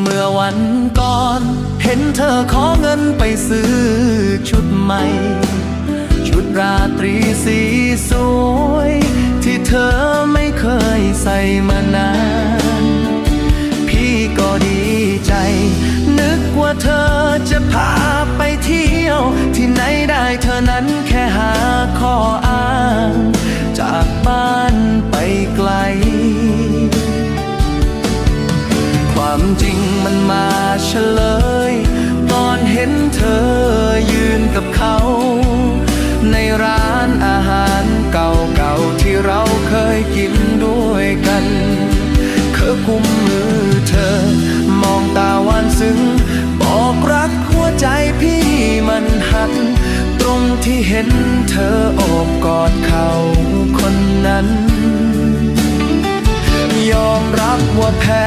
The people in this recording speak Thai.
เมื่อวันก่อน เห็นเธอขอเงินไปซื้อชุดใหม่ ชุดราตรีสีสวย ที่เธอไม่เคยใส่มานาน พี่ก็ดีใจ นึกว่าเธอจะพา ความจริงมันมาเฉลย ตอนเห็นเธอยืนกับเขา ในร้านอาหารเก่าๆที่เราเคยกินด้วยกันเคอกุมมือเธอ มองตาหวานซึ้ง บอกรักหัวใจพี่มันหัก ตรงที่เห็นเธอโอบกอดเขาคนนั้น ยอมรับว่าแพ้